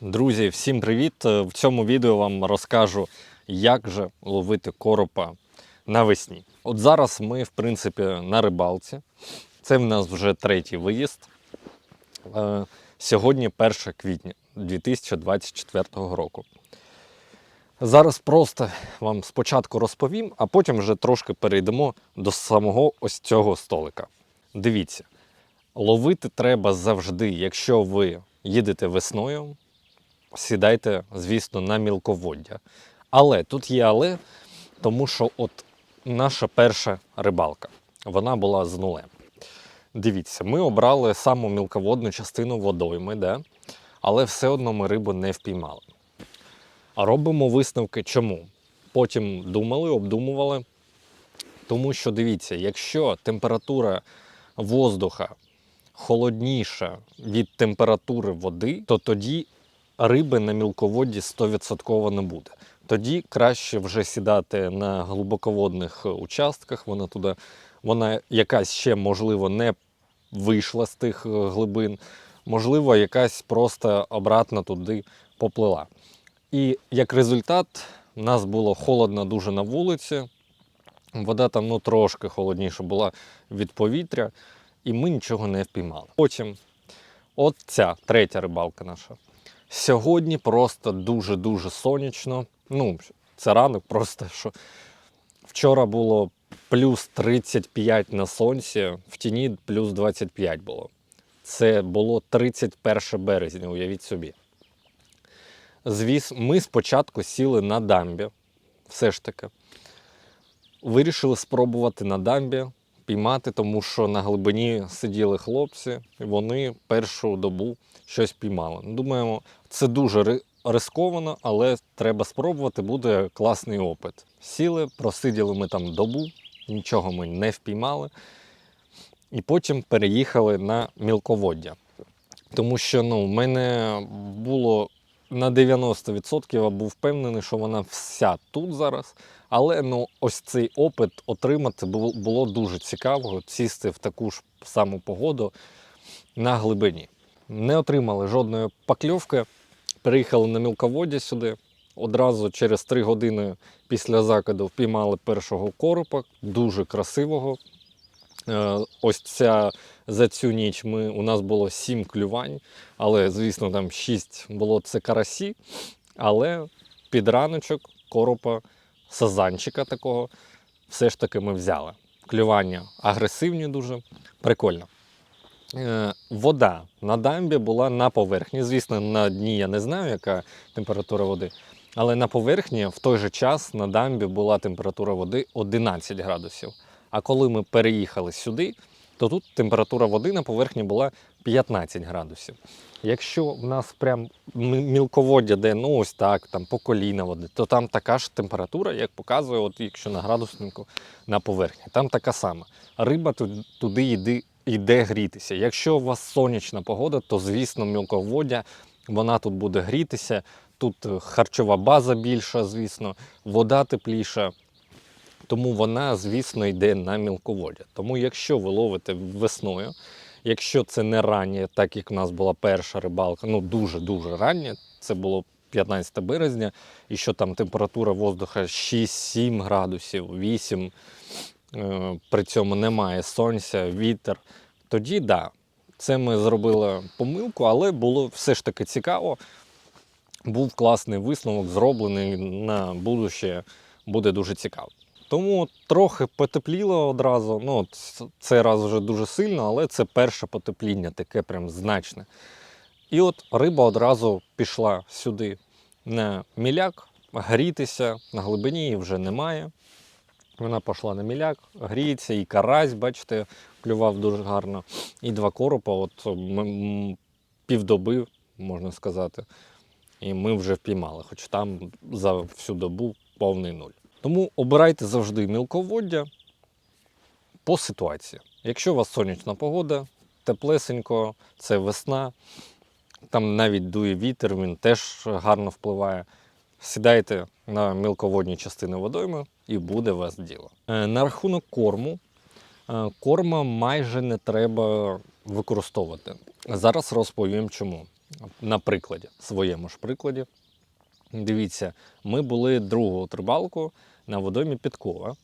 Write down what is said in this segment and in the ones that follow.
Друзі, всім привіт! Е, В цьому відео вам розкажу, як же ловити коропа навесні. От зараз ми, в принципі, на рибалці. Це в нас вже третій виїзд. Е, Сьогодні 1 квітня 2024 року. Зараз просто вам спочатку розповім, а потім вже трошки перейдемо до самого ось цього столика. Дивіться, ловити треба завжди, якщо ви їдете весною, сідайте, звісно, на мілководдя. Але тут є але, тому що от наша перша рибалка, вона була з нулем. Дивіться, ми обрали саму мілководну частину водойми, де? але все одно ми рибу не впіймали. А робимо висновки чому? Потім думали, обдумували. Тому що дивіться, якщо температура воздуха холодніша від температури води, то тоді риби на мілководді 100% не буде. Тоді краще вже сідати на глибоководних участках. Вона туди, вона якась ще, можливо, не вийшла з тих е, глибин, можливо, якась просто обратно туди поплила. І як результат, у нас було холодно дуже на вулиці. Вода там ну, трошки холодніша була від повітря, і ми нічого не впіймали. Потім, от ця третя рибалка наша. Сьогодні просто дуже-дуже сонячно. Ну, це ранок, просто що вчора було плюс 35 на сонці, в тіні плюс 25 було. Це було 31 березня, уявіть собі. Звіс, ми спочатку сіли на дамбі, все ж таки. Вирішили спробувати на дамбі піймати, тому що на глибині сиділи хлопці, і вони першу добу щось піймали. Ну, Думаємо, це дуже ри- рисковано, але треба спробувати, буде класний опит. Сіли, просиділи ми там добу, нічого ми не впіймали. І потім переїхали на мілководдя. Тому що ну, в мене було на 90% я був впевнений, що вона вся тут зараз. Але ну, ось цей опит отримати було, дуже цікаво сісти в таку ж саму погоду на глибині. Не отримали жодної покльовки. Приїхали на мілководдя сюди. Одразу через 3 години після закиду впіймали першого коропа, дуже красивого. Е, Ось ця за цю ніч ми, у нас було 7 клювань, але, звісно, там 6 було це карасі. Але під раночок коропа, сазанчика такого, все ж таки ми взяли. Клювання агресивні дуже, прикольно. Е, Вода на дамбі була на поверхні. Звісно, на дні я не знаю, яка температура води. Але на поверхні в той же час на дамбі була температура води 11 градусів. А коли ми переїхали сюди, то тут температура води на поверхні була 15 градусів. Якщо в нас прям мілководдя, де ну ось так, там по коліна води, то там така ж температура, як показує, от якщо на градуснику на поверхні, там така сама. Риба туди йде, йде грітися. Якщо у вас сонячна погода, то звісно мілководдя вона тут буде грітися. Тут е, харчова база більша, звісно, вода тепліша. Тому вона, звісно, йде на мілководдя. Тому якщо ви ловите весною, якщо це не раннє, так як в нас була перша рибалка, ну дуже-дуже раннє, це було 15 березня, і що там температура воздуха 6-7 градусів, 8, е, при цьому немає сонця, вітер, тоді да, це ми зробили помилку, але було все ж таки цікаво. Був класний висновок, зроблений на будуще, буде дуже цікаво. Тому трохи потепліло одразу. Ну, цей раз вже дуже сильно, але це перше потепління, таке прям значне. І от риба одразу пішла сюди на міляк, грітися, на глибині її вже немає. Вона пішла на міляк, гріється, і карась, бачите, клював дуже гарно. І два коропа, от півдоби, можна сказати. І ми вже впіймали, хоч там за всю добу повний нуль. Тому обирайте завжди мілководдя по ситуації. Якщо у вас сонячна погода, теплесенько, це весна, там навіть дує вітер, він теж гарно впливає. Сідайте на мілководні частини водойми і буде вас діло. Е, На рахунок корму. Е, Корма майже не треба використовувати. Зараз розповім чому. на прикладі, своєму ж прикладі. Дивіться, ми були другу от рибалку на водоймі Підкова.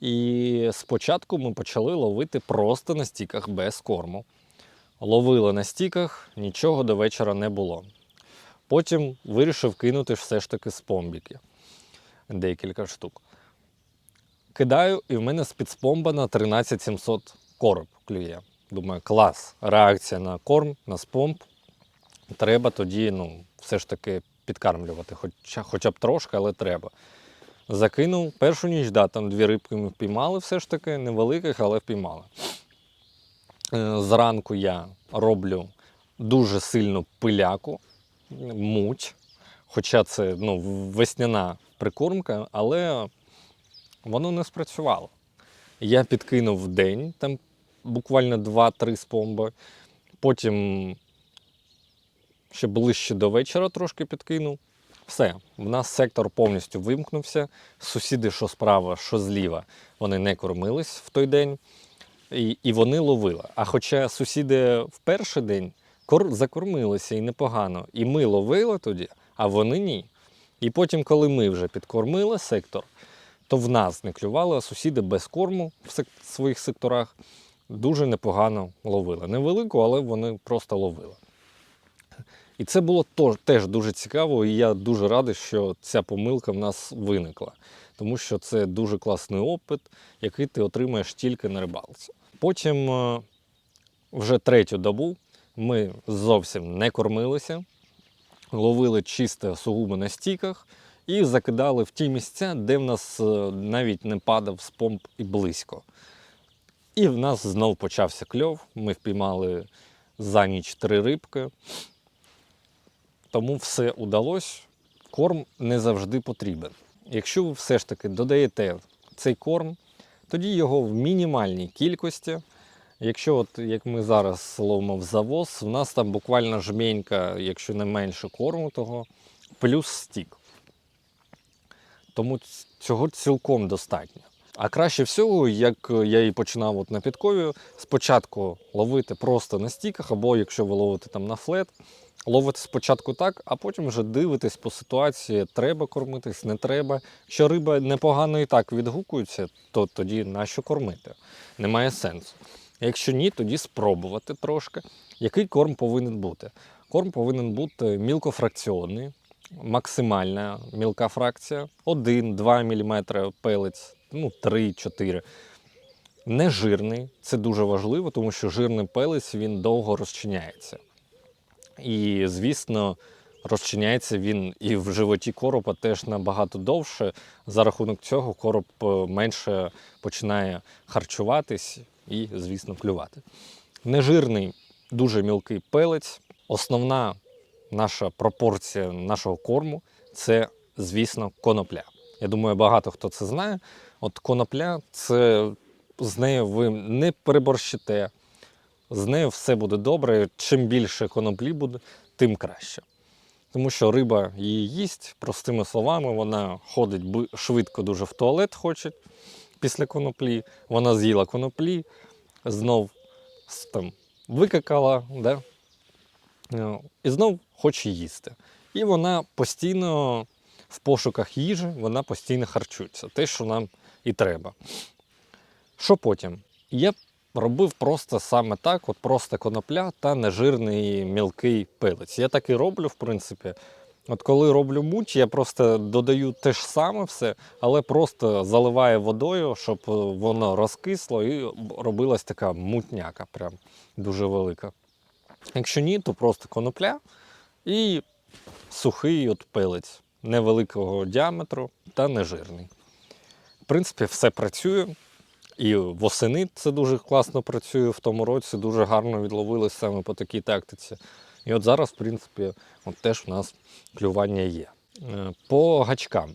І спочатку ми почали ловити просто на стіках без корму. Ловили на стіках, нічого до вечора не було. Потім вирішив кинути все ж таки спомбіки. Декілька штук. Кидаю, і в мене з-під спомба на 13700 короб клює. Думаю, клас. Реакція на корм, на спомб. Треба тоді, ну, все ж таки підкармлювати, хоча, хоча б трошки, але треба. Закинув першу ніч, да, там дві рибки ми впіймали, все ж таки, невеликих, але впіймали. Е, Зранку я роблю дуже сильну пиляку, муть. Хоча це ну, весняна прикормка, але воно не спрацювало. Я підкинув в день, там буквально 2-3 спомби. Потім ще ближче до вечора трошки підкинув. Все, в нас сектор повністю вимкнувся. Сусіди, що справа, що зліва, вони не кормились в той день, і, і вони ловили. А хоча сусіди в перший день кор- закормилися і непогано, і ми ловили тоді, а вони ні. І потім, коли ми вже підкормили сектор, то в нас не клювали, а сусіди без корму в своїх секторах дуже непогано ловили. Невелику, але вони просто ловили. І це було теж дуже цікаво, і я дуже радий, що ця помилка в нас виникла. Тому що це дуже класний опит, який ти отримаєш тільки на рибалці. Потім, е, вже третю добу, ми зовсім не кормилися, ловили чисто сугубо на стіках і закидали в ті місця, де в нас е, навіть не падав спомб і близько. І в нас знов почався кльов. Ми впіймали за ніч три рибки. Тому все удалось. Корм не завжди потрібен. Якщо ви все ж таки додаєте цей корм, тоді його в мінімальній кількості. Якщо, от, як ми зараз ловимо в завоз, в нас там буквально жменька, якщо не менше корму того, плюс стік. Тому цього цілком достатньо. А краще всього, як я і починав от на підкові, спочатку ловити просто на стіках, або якщо ви ловите там на флет, ловите спочатку так, а потім вже дивитесь по ситуації, треба кормитись, не треба. Якщо риба непогано і так відгукується, то тоді нащо кормити? Немає сенсу. Якщо ні, тоді спробувати трошки. Який корм повинен бути? Корм повинен бути мілкофракціонний, максимальна мілка фракція, 1-2 мм пелець, ну 3-4. Нежирний, це дуже важливо, тому що жирний пелець він довго розчиняється. І, звісно, розчиняється він і в животі коропа теж набагато довше. За рахунок цього короб е, менше починає харчуватись і, звісно, клювати. Нежирний, дуже мілкий пелець. Основна наша пропорція нашого корму це, звісно, конопля. Я думаю, багато хто це знає. От конопля це з нею ви не переборщите, з нею все буде добре. Чим більше коноплі буде, тим краще. Тому що риба її їсть, простими словами, вона ходить швидко дуже в туалет хоче після коноплі. Вона з'їла коноплі, знов там, викакала, да? Е, і знов хоче їсти. І вона постійно в пошуках їжі, вона постійно харчується. Те, що нам і треба. Що потім? Я робив просто саме так: от просто конопля та нежирний мілкий пилець. Я так і роблю, в принципі. От коли роблю муч, я просто додаю те ж саме все, але просто заливаю водою, щоб е, воно розкисло і робилась така мутняка, прям дуже велика. Якщо ні, то просто конопля і сухий от пилець невеликого діаметру та нежирний. В принципі, все працює. І восени це дуже класно працює в тому році, дуже гарно відловились саме по такій тактиці. І от зараз, в принципі, от теж в нас клювання є. Е, По гачкам.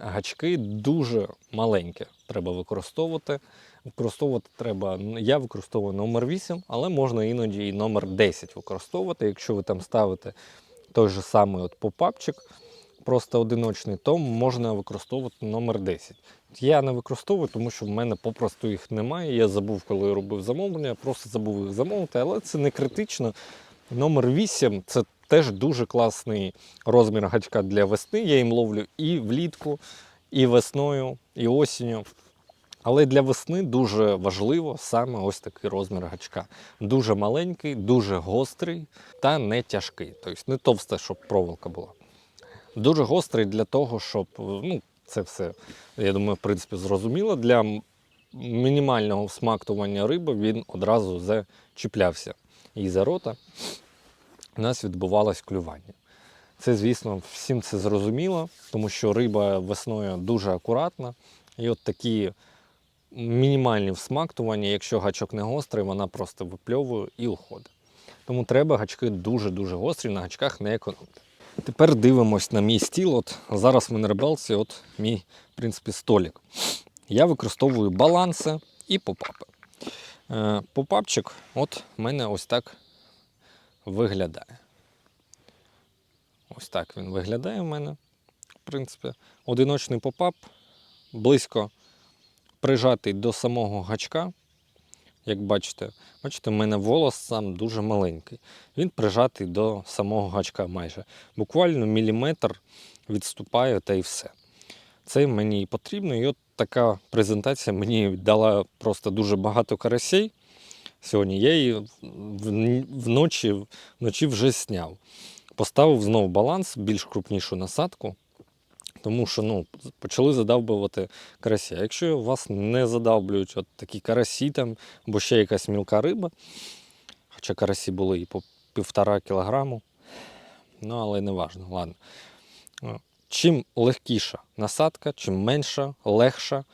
Гачки дуже маленькі треба використовувати. Використовувати треба, я використовую номер 8, але можна іноді і номер 10 використовувати. Якщо ви там ставите той же самий от попапчик, просто одиночний, то можна використовувати номер 10. Я не використовую, тому що в мене попросту їх немає. Я забув, коли робив замовлення, просто забув їх замовити, але це не критично. Номер 8 це теж дуже класний розмір гачка для весни. Я їм ловлю і влітку, і весною, і осінню. Але для весни дуже важливо саме ось такий розмір гачка. Дуже маленький, дуже гострий та не тяжкий. Тобто не товста, щоб проволока була. Дуже гострий для того, щоб ну, це все, я думаю, в принципі, зрозуміло. Для мінімального смактування риби він одразу зачіплявся. І за рота у нас відбувалось клювання. Це, звісно, всім це зрозуміло, тому що риба весною дуже акуратна. І от такі мінімальні всмактування, якщо гачок не гострий, вона просто випльовує і уходить. Тому треба гачки дуже-дуже гострі, на гачках не економити. Тепер дивимось на мій стіл. От зараз в мене рибалці, от мій, в принципі, столик. Я використовую баланси і попапи. Е, попапчик, от в мене ось так виглядає. Ось так він виглядає в мене. В принципі, одиночний попап близько прижатий до самого гачка. Як бачите, бачите, в мене волос сам дуже маленький. Він прижатий до самого гачка майже. Буквально міліметр відступає та й все. Це мені і потрібно. І от така презентація мені дала просто дуже багато карасей. Сьогодні я її вночі, вночі вже зняв. Поставив знову баланс, більш крупнішу насадку, тому що ну, почали задавбувати карася. Якщо вас не задавблюють от такі карасі там, або ще якась мілка риба, хоча карасі були і по півтора кілограму, ну але не важно, ладно. Чим легкіша насадка, чим менша, легша,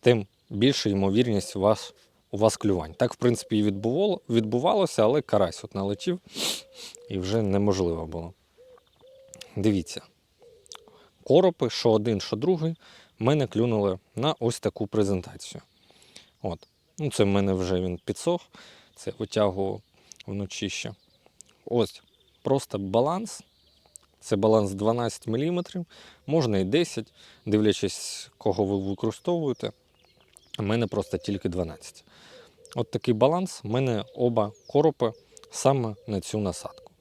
тим більша ймовірність у вас, у вас клювань. Так, в принципі, і відбувало, відбувалося, але карась от налетів і вже неможливо було. Дивіться, коропи, що один, що другий, мене клюнули на ось таку презентацію. От. Ну, це в мене вже він підсох, це витягував вночі ще. Ось, просто баланс. Це баланс 12 мм, можна і 10, дивлячись, кого ви використовуєте. У мене просто тільки 12. От такий баланс. У мене оба коропи саме на цю насадку.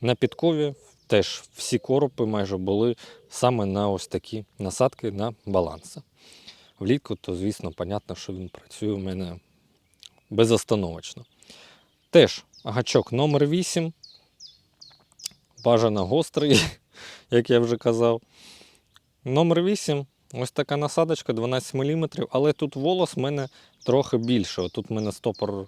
На підкові теж всі коропи майже були саме на ось такі насадки на баланси. Влітку, то, звісно, понятно, що він працює у мене безостановочно. Теж гачок номер 8 бажано гострий, як я вже казав. Номер 8. Ось така насадочка 12 мм, але тут волос в мене трохи більше. Тут в мене стопор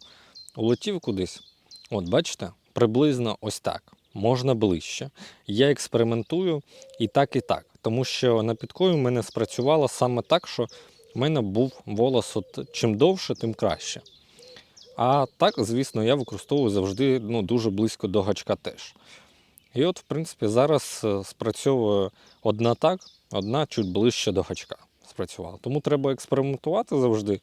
улетів кудись. От, бачите, приблизно ось так. Можна ближче. Я експериментую і так, і так. Тому що на підкові в мене спрацювало саме так, що в мене був волос от, чим довше, тим краще. А так, звісно, я використовую завжди ну, дуже близько до гачка теж. І от, в принципі, зараз е, спрацьовує одна так, одна чуть ближче до гачка спрацювала. Тому треба експериментувати завжди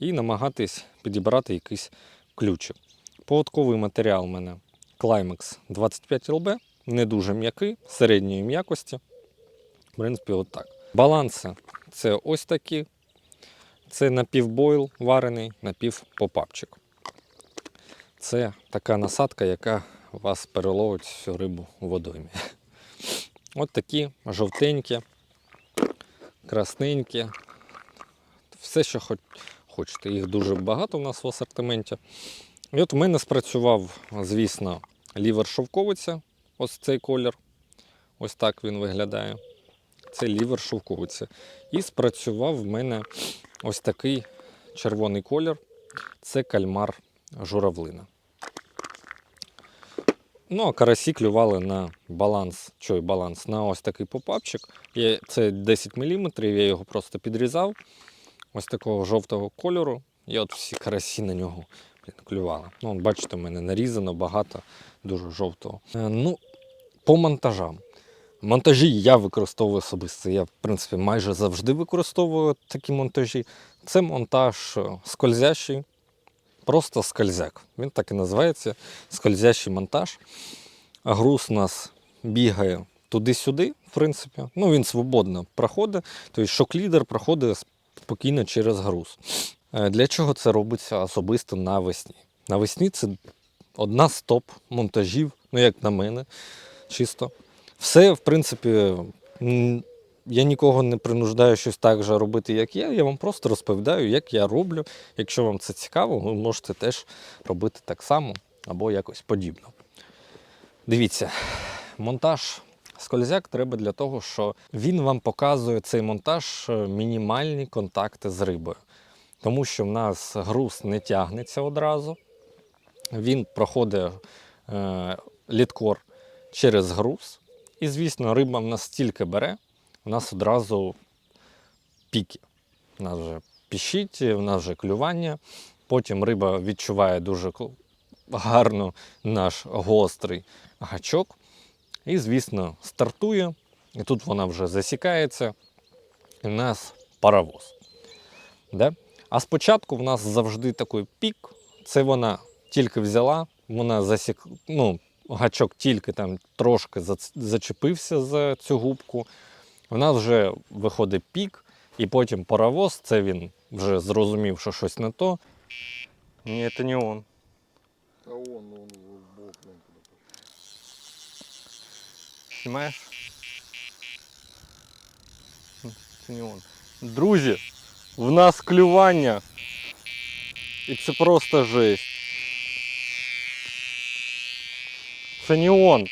і намагатись підібрати якийсь ключик. Поводковий матеріал у мене Climax 25 LB, не дуже м'який, середньої м'якості. В принципі, от так. Баланси це ось такі. Це напівбойл варений, напівпопапчик. Це така насадка, яка вас переловить всю рибу у водоймі. От такі жовтенькі, красненькі. Все, що хоч, хочете. Їх дуже багато у нас в асортименті. І от у мене спрацював, звісно, лівер шовковиця. Ось цей колір. Ось так він виглядає. Це лівер шовковиця. І спрацював в мене ось такий червоний колір. Це кальмар журавлина. Ну, а карасі клювали на баланс, що й баланс, на ось такий попапчик. Це 10 мм, я його просто підрізав. Ось такого жовтого кольору. І от всі карасі на нього блін, клювали. Ну, бачите, в мене нарізано багато, дуже жовтого. Е, ну, по монтажам. Монтажі я використовую особисто. Я, в принципі, майже завжди використовую такі монтажі. Це монтаж е, скользящий, просто скользяк. Він так і називається скользящий монтаж. Груз у нас бігає туди-сюди, в принципі. Ну, він свободно проходить. Тобто шок-лідер проходить спокійно через груз. Е, Для чого це робиться особисто навесні? Навесні це одна з топ монтажів, ну як на мене, чисто. Все, в принципі, я нікого не принуждаю щось так же робити, як я. Я вам просто розповідаю, як я роблю. Якщо вам це цікаво, ви можете теж робити так само або якось подібно. Дивіться, монтаж скользяк треба для того, що він вам показує цей монтаж е, мінімальні контакти з рибою. Тому що в нас груз не тягнеться одразу. Він проходить е, літкор через груз. І, звісно, риба в нас стільки бере, у нас одразу піки. У нас вже піщить, у нас вже клювання. Потім риба відчуває дуже гарно наш гострий гачок. І, звісно, стартує. І тут вона вже засікається. І в нас паровоз. Да? А спочатку в нас завжди такий пік. Це вона тільки взяла, вона засік... ну, гачок тільки там трошки зачепився за цю губку. В нас вже виходить пік, і потім паровоз, це він вже зрозумів, що щось не то. Ні, це не он. А он, он в бок нам Знімаєш? Це не он. Друзі, в нас клювання. І це просто жесть. Це не он.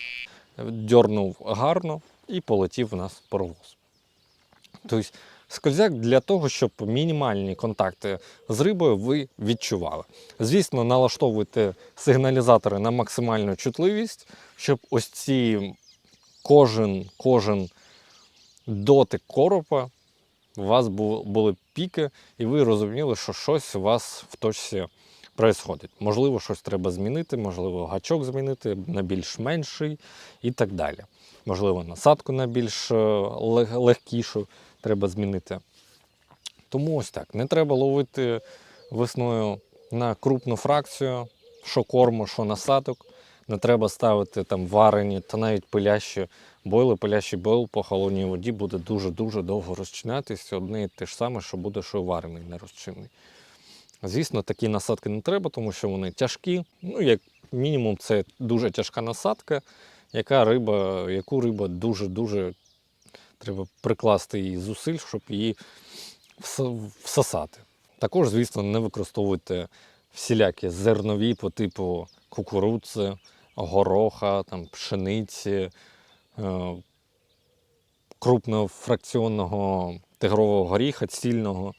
Дьорнув гарно і полетів в нас паровоз. Тобто скользяк для того, щоб мінімальні контакти з рибою ви відчували. Звісно, налаштовуйте сигналізатори на максимальну чутливість, щоб ось ці кожен, кожен дотик коропа у вас були піки, і ви розуміли, що щось у вас в точці происходить. Можливо, щось треба змінити, можливо, гачок змінити на більш менший і так далі. Можливо, насадку на більш е, лег- легкішу треба змінити. Тому ось так. Не треба ловити весною на крупну фракцію, що корму, що насадок. Не треба ставити там варені та навіть пилящі бойли. Пилящий бойл по холодній воді буде дуже-дуже довго розчинятися. Одне і те ж саме, що буде, що і варений не розчинний. Звісно, такі насадки не треба, тому що вони тяжкі. Ну, як мінімум, це дуже тяжка насадка, яка риба, яку риба дуже-дуже треба прикласти її зусиль, щоб її всосати. Також, звісно, не використовуйте всілякі зернові по типу кукурудзи, гороха, там, пшениці, е, крупного фракціонного тигрового горіха, цільного.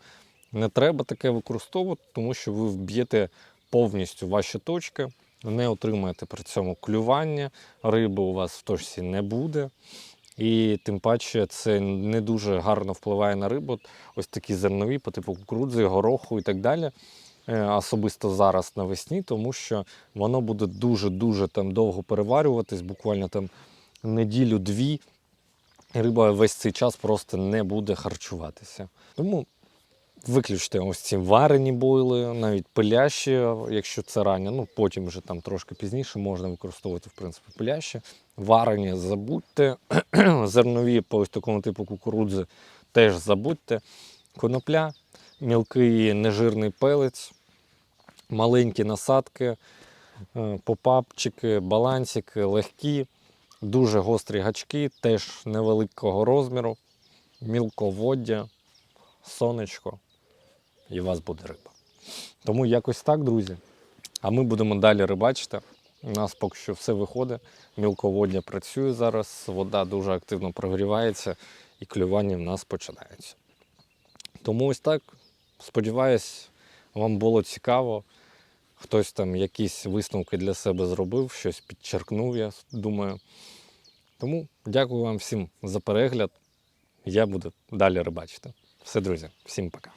Не треба таке використовувати, тому що ви вб'єте повністю ваші точки, не отримаєте при цьому клювання, риби у вас в точці не буде. І тим паче це не дуже гарно впливає на рибу. Ось такі зернові по типу кукурудзи, гороху і так далі. Е, Особисто зараз навесні, тому що воно буде дуже-дуже там довго переварюватись, буквально там неділю-дві. Риба весь цей час просто не буде харчуватися. Тому виключте ось ці варені бойли, навіть пилящі, якщо це рання. Ну потім вже там трошки пізніше можна використовувати в принципі пилящі. Варені забудьте. Зернові по ось такому типу кукурудзи теж забудьте. Конопля, мілкий нежирний пелець, маленькі насадки, е, попапчики, балансики, легкі, дуже гострі гачки, теж невеликого розміру, мілководдя, сонечко, і у вас буде риба. Тому якось так, друзі. А ми будемо далі рибачити. У нас поки що все виходить. Мілководдя працює зараз, вода дуже активно прогрівається і клювання в нас починається. Тому ось так. Сподіваюсь, вам було цікаво. Хтось там якісь висновки для себе зробив, щось підчеркнув, я думаю. Тому дякую вам всім за перегляд. Я буду далі рибачити. Все, друзі, всім пока.